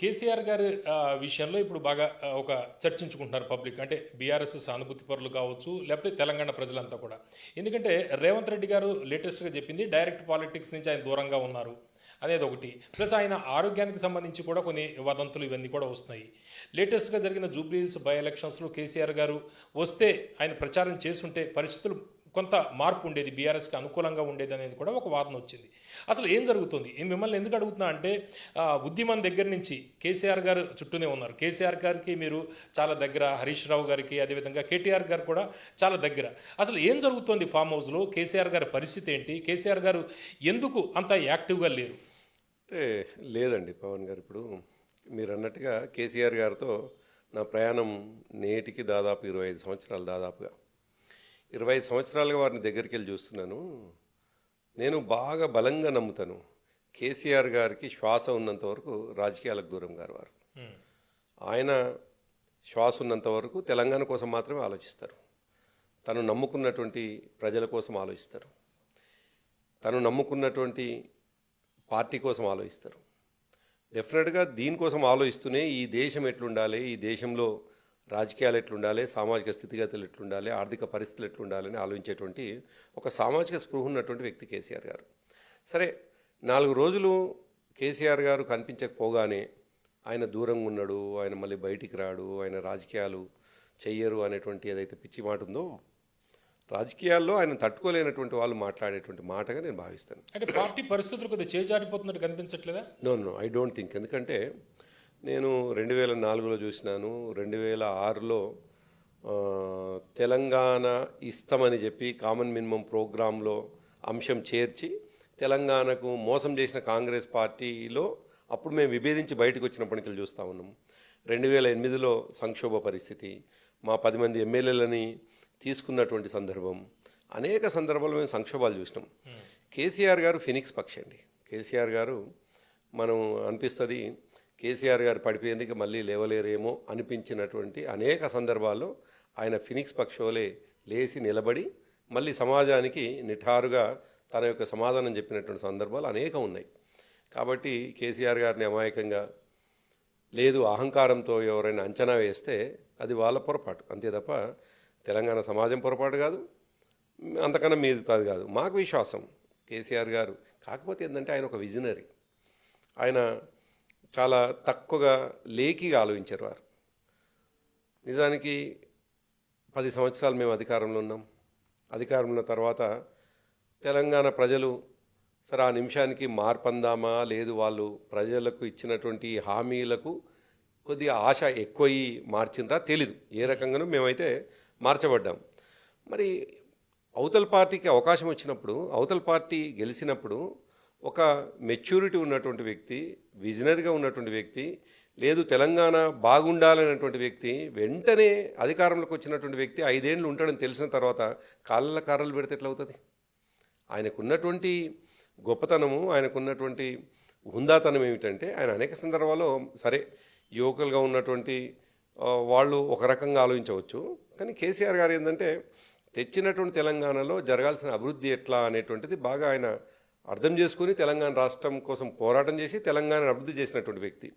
కేసీఆర్ గారి విషయంలో ఇప్పుడు బాగా ఒక చర్చించుకుంటున్నారు పబ్లిక్. అంటే బీఆర్ఎస్ సానుభూతి పరులు కావచ్చు లేకపోతే తెలంగాణ ప్రజలంతా కూడా. ఎందుకంటే రేవంత్ రెడ్డి గారు లేటెస్ట్గా చెప్పింది డైరెక్ట్ పాలిటిక్స్ నుంచి ఆయన దూరంగా ఉన్నారు అనేది ఒకటి. ప్లస్ ఆయన ఆరోగ్యానికి సంబంధించి కూడా కొన్ని వదంతులు ఇవన్నీ కూడా వస్తున్నాయి. లేటెస్ట్గా జరిగిన జూబ్లీహిల్స్ బై ఎలక్షన్స్లో కేసీఆర్ గారు వస్తే ఆయన ప్రచారం చేస్తుంటే పరిస్థితులు కొంత మార్పు ఉండేది బీఆర్ఎస్కి అనుకూలంగా ఉండేది అనేది కూడా ఒక వాదన వచ్చింది. అసలు ఏం జరుగుతుంది? మిమ్మల్ని ఎందుకు అడుగుతున్నా అంటే ఉద్యమం దగ్గర నుంచి కేసీఆర్ గారు చుట్టూనే ఉన్నారు. కేసీఆర్ గారికి మీరు చాలా దగ్గర హరీష్ రావు గారికి అదేవిధంగా కేటీఆర్ గారు కూడా చాలా దగ్గర. అసలు ఏం జరుగుతోంది ఫామ్ హౌస్లో? కేసీఆర్ గారి పరిస్థితి ఏంటి? కేసీఆర్ గారు ఎందుకు అంత యాక్టివ్గా లేరు? అంటే లేదండి పవన్ గారు. ఇప్పుడు మీరు అన్నట్టుగా కేసీఆర్ గారితో నా ప్రయాణం నేటికి దాదాపు ఇరవై ఐదు సంవత్సరాలు దాదాపుగా. ఇరవై సంవత్సరాలుగా వారిని దగ్గరికి వెళ్ళి చూస్తున్నాను. నేను బాగా బలంగా నమ్ముతాను. కేసీఆర్ గారికి శ్వాస ఉన్నంత వరకు రాజకీయాలకు దూరం గారు వారు. ఆయన శ్వాస ఉన్నంత వరకు తెలంగాణ కోసం మాత్రమే ఆలోచిస్తారు. తను నమ్ముకున్నటువంటి ప్రజల కోసం ఆలోచిస్తారు. తను నమ్ముకున్నటువంటి పార్టీ కోసం ఆలోచిస్తారు. డెఫినెట్గా దీనికోసం ఆలోచిస్తూనే ఈ దేశం ఎట్లుండాలి ఈ దేశంలో రాజకీయాలు ఎట్లుండాలి సామాజిక స్థితిగతులు ఎట్లుండాలి ఆర్థిక పరిస్థితులు ఎట్లుండాలి అని ఆలోచించేటువంటి ఒక సామాజిక స్పృహ ఉన్నటువంటి వ్యక్తి కేసీఆర్ గారు. సరే నాలుగు రోజులు కేసీఆర్ గారు కనిపించకపోగానే ఆయన దూరంగా ఉన్నాడు ఆయన మళ్ళీ బయటికి రాడు ఆయన రాజకీయాలు చెయ్యరు అనేటువంటి ఏదైతే పిచ్చి మాట ఉందో రాజకీయాల్లో ఆయన తట్టుకోలేనటువంటి వాళ్ళు మాట్లాడేటువంటి మాటగా నేను భావిస్తాను. అంటే పార్టీ పరిస్థితులు కొద్దిగా చేజారిపోతున్నట్టు కనిపించట్లేదా? No no I don't think ఎందుకంటే నేను రెండు వేల నాలుగులో చూసినాను. రెండు వేల ఆరులో తెలంగాణ ఇస్తామని చెప్పి కామన్ మినిమం ప్రోగ్రాంలో అంశం చేర్చి తెలంగాణకు మోసం చేసిన కాంగ్రెస్ పార్టీలో అప్పుడు మేము విభేదించి బయటకు వచ్చినప్పటి నుంచి చూస్తూ ఉన్నాం. రెండు వేల ఎనిమిదిలో సంక్షోభ పరిస్థితి మా పది మంది ఎమ్మెల్యేలని తీసుకున్నటువంటి సందర్భం అనేక సందర్భాల్లో మేము సంక్షోభాలు చూసినాం. కేసీఆర్ గారు ఫినిక్స్ పక్షి అండి కేసీఆర్ గారు మనం అనిపిస్తుంది కేసీఆర్ గారు పడిపోయేందుకు మళ్ళీ లేవలేరేమో అనిపించినటువంటి అనేక సందర్భాల్లో ఆయన ఫినిక్స్ పక్షోలే లేచి నిలబడి మళ్ళీ సమాజానికి నిఠారుగా తన యొక్క సమాధానం చెప్పినటువంటి సందర్భాలు అనేకం ఉన్నాయి. కాబట్టి కేసీఆర్ గారిని అమాయకంగా లేదు అహంకారంతో ఎవరైనా అంచనా వేస్తే అది వాళ్ళ పొరపాటు. అంతే తప్ప తెలంగాణ సమాజం పొరపాటు కాదు. అంతకన్నా మీది కాదు కాదు. మాకు విశ్వాసం. కేసీఆర్ గారు కాకపోతే ఏంటంటే ఆయన ఒక విజనరీ. ఆయన చాలా తక్కువగా లేకిగా ఆలోచించారు వారు. నిజానికి పది సంవత్సరాలు మేము అధికారంలో ఉన్నాం. అధికారంలో ఉన్న తర్వాత తెలంగాణ ప్రజలు సరే ఆ నిమిషానికి మార్పందామా? లేదు వాళ్ళు ప్రజలకు ఇచ్చినటువంటి హామీలకు కొద్దిగా ఆశ ఎక్కువయి మార్చిండ్రా? తెలీదు. ఏ రకంగానూ మేమైతే మార్చబడ్డాం. మరి అవతల పార్టీకి అవకాశం వచ్చినప్పుడు అవతల పార్టీ గెలిచినప్పుడు ఒక మెచ్యూరిటీ ఉన్నటువంటి వ్యక్తి విజనరీగా ఉన్నటువంటి వ్యక్తి లేదు తెలంగాణ బాగుండాలనేటువంటి వ్యక్తి వెంటనే అధికారంలోకి వచ్చినటువంటి వ్యక్తి ఐదేళ్ళు ఉంటాడని తెలిసిన తర్వాత కాళ్ళ కర్రలు పెడితే ఎట్లా అవుతుంది ఆయనకున్నటువంటి గొప్పతనము ఆయనకున్నటువంటి హుందాతనం ఏమిటంటే ఆయన అనేక సందర్భాల్లో సరే యువకులుగా ఉన్నటువంటి వాళ్ళు ఒక రకంగా ఆలోచించవచ్చు. కానీ కేసీఆర్ గారు ఏంటంటే తెచ్చినటువంటి తెలంగాణలో జరగాల్సిన అభివృద్ధి ఎట్లా అనేటువంటిది బాగా ఆయన అర్థం చేసుకుని తెలంగాణ రాష్ట్రం కోసం పోరాటం చేసి తెలంగాణ అభివృద్ధి చేసినటువంటి వ్యక్తి.